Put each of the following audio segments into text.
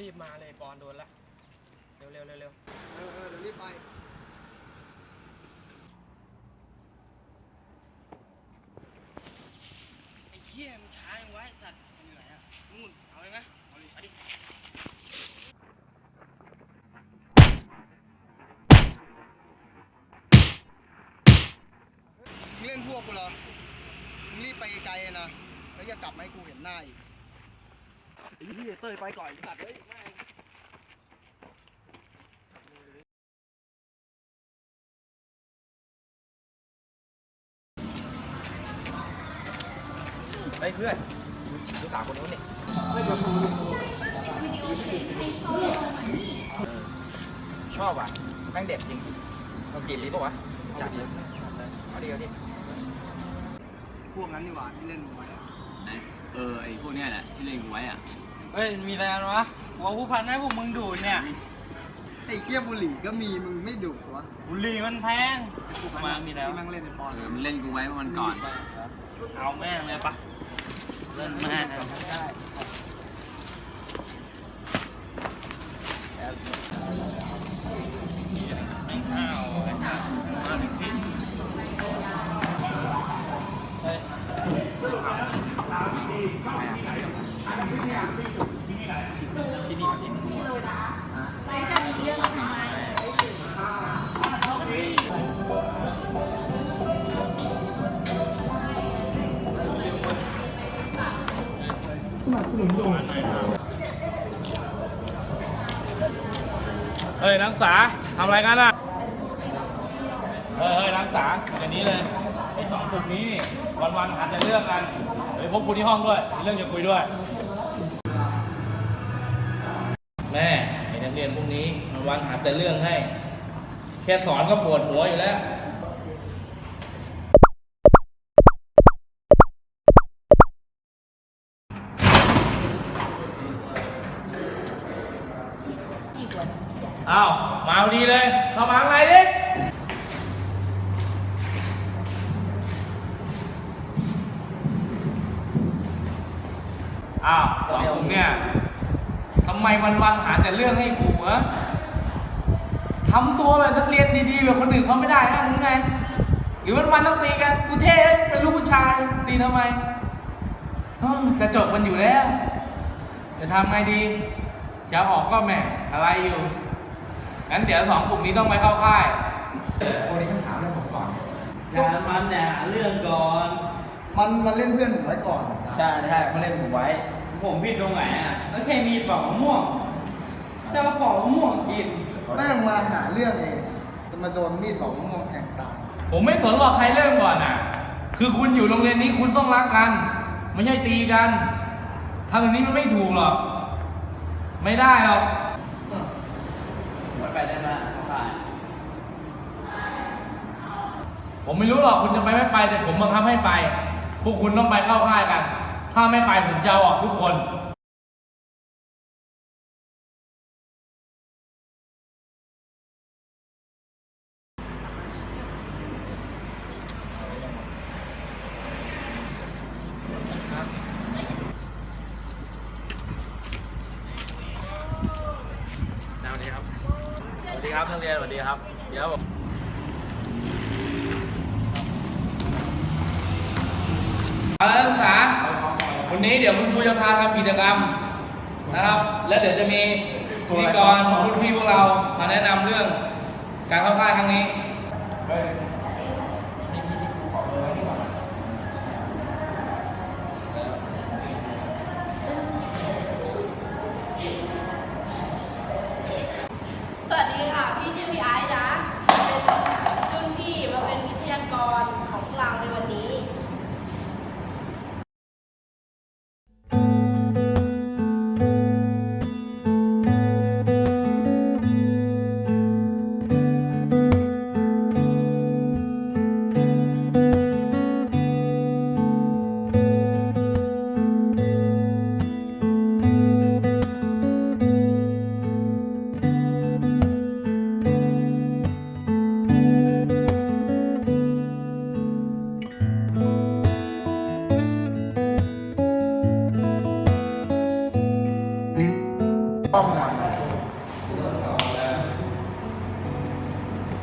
รีบมาเลยปอนโดนละ เร็วเร็วเร็วเร็วเออเออเดี๋ยวรีบไป ไอ้เหี้ยมันช้ายังไว้สัตว์มันอยู่ไหนอะนู่นเอาเลยไหมเอาเลยไปดิมึงเล่นพวกกูเหรอมึงรีบไปไกลนะ แล้วอย่ากลับมาให้กูเห็นหน้าอีก ไอ้เหี้ยเต้ยไปก่อนสัตว์เฮ้ยแม่งเฮ้ยเพื่อนดูสาวคนนู้นนี่ชอบอะแม่งเด็ดจริงลองจีบดีป่าวะจัดดิเอาดิเอาดิพวกนั้นนี่หว่าที่เล่นไว้อะไหนเออไอพวกเนี้ยแหละที่เล่นกูไว้อะเฮ้ยมีอะไรกันวะหัวผู้พันให้พวกมึงดูดเนี่ยไอ้เกี้ยบุหรี่ก็มีมึงไม่ดุวะบุหรี่มันแพงมามีแล้วที่แม่งเล่นในปอนเออมันเล่นกูไว้เมื่อวันก่อน เอาแม่งเลยปะเล่นแม่งเลยไม่ข้าวไอ้ข้าว เฮ้ยนักศึกษาทำอะไรกันอะ เฮ้ยเฮ้ยนักศึกษาอย่างนี้เลยไอ้สองกลุ่มนี้นี่วันๆหาแต่เรื่องกันไปพบกูที่ห้องด้วยมีเรื่องจะคุยด้วย นี้วันหาแต่เรื่องให้ แค่สอนก็ปวดหัวอยู่แล้วอ้าวมาดีเลยเข้ามาข้างในดิอ้าวสองผมเนี่ยำไมวันๆหาแต่เรื่องให้กูเหรอทำตัวแบบนักเรียนดีๆแบบคนอื่นเขาไม่ได้นะมึงไง หรือวันๆต้องตีกัน กูเท่เป็นลูกผู้ชายตีทำไมเอ้อกระจกมันอยู่แล้ว จะทำไงดี จะออกก็แหม่อะไรอยู่งั้นเดี๋ยวสองกลุ่มนี้ต้องไปเข้าค่ายคนนี้ต้องถามเรื่องผมก่อนอย่ามันเนี่ยหาเรื่องก่อน มันมันเล่นเพื่อนผมไว้ก่อน ใช่ใช่มาเล่นผมไว้ ผมผิดตรงไหนอะก็แค่มีดปอกมะม่วงจะมาปอกมะม่วงกิน แม่งมาหาเรื่องเองจะมาโดนมีดบอกว่ามองแทงตายผมไม่สนหรอกใครเริ่มก่อนอะ คือคุณอยู่โรงเรียนนี้คุณต้องรักกัน ไม่ใช่ตีกันทำแบบนี้มันไม่ถูกหรอก ไม่ได้หรอกไว้ไปได้ไหมผ่านผมไม่รู้หรอกคุณจะไปไม่ไป แต่ผมบังคับให้ไป พวกคุณต้องไปเข้าค่ายกัน ถ้าไม่ไปผมจะเอาออกทุกคนสวัสดีครับ สวัสดีครับนักเรียน สวัสดีครับ เดี๋ยว วันนี้เดี๋ยวคุณครูจะพาทำกิจกรรมนะครับ และเดี๋ยวจะมีพิธีกรของรุ่นพี่พวกเรามาแนะนำเรื่องการเข้าค่ายครั้งนี้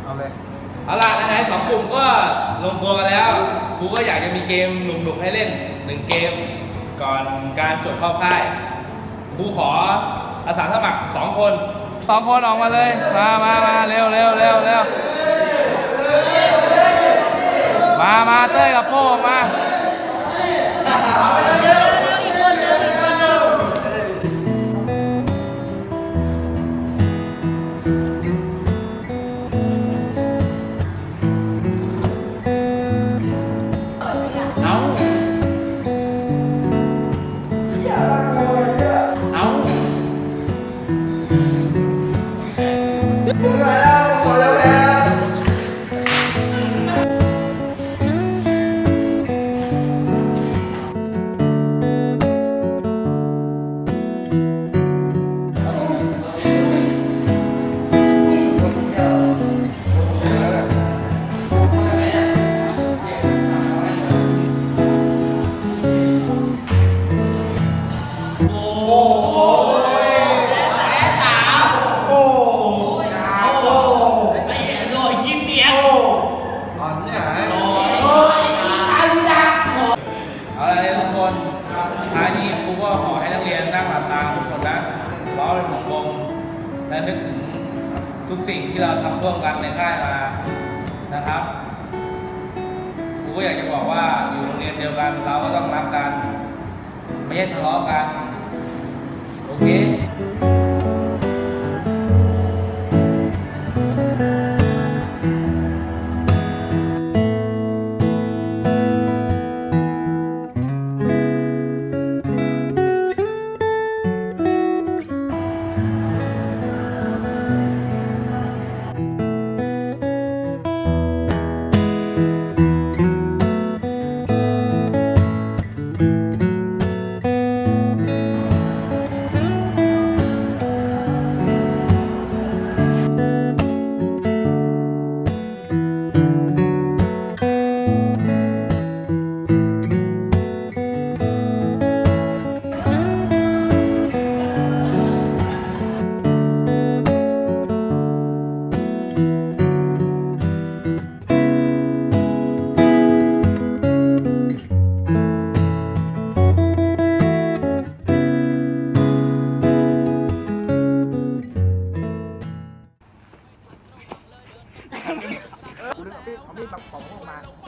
เอาเลยเอาล่ะไหนๆสองกลุ่มก็ลงตัวกันแล้วครูก็อยากจะมีเกมหนุกๆให้เล่นหนึ่งเกมก่อนการจบเข้าค่ายครูขออาสาสมัครสองคนสองคนออกมาเลย มามามาเร็วเร็วเร็วเร็วมา มาเต้ยกับโป้ออกมา ที่เราทำร่วมกันในค่ายมานะครับครูก็อยากจะบอกว่าอยู่โรงเรียนเดียวกัน เราก็ต้องรักกัน ไม่ใช่ทะเลาะกัน โอเค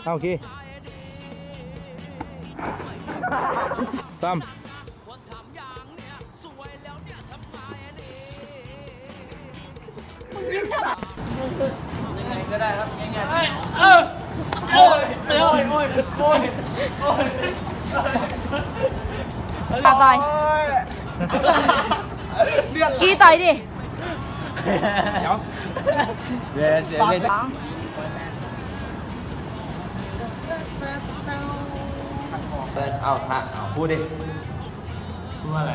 เอาโอเคตั้มต่อยกีต่อยดิ เดี๋ยวเดี๋ยวเดี๋ยว เอาฮะเอาพูดดิ พูดว่าอะไร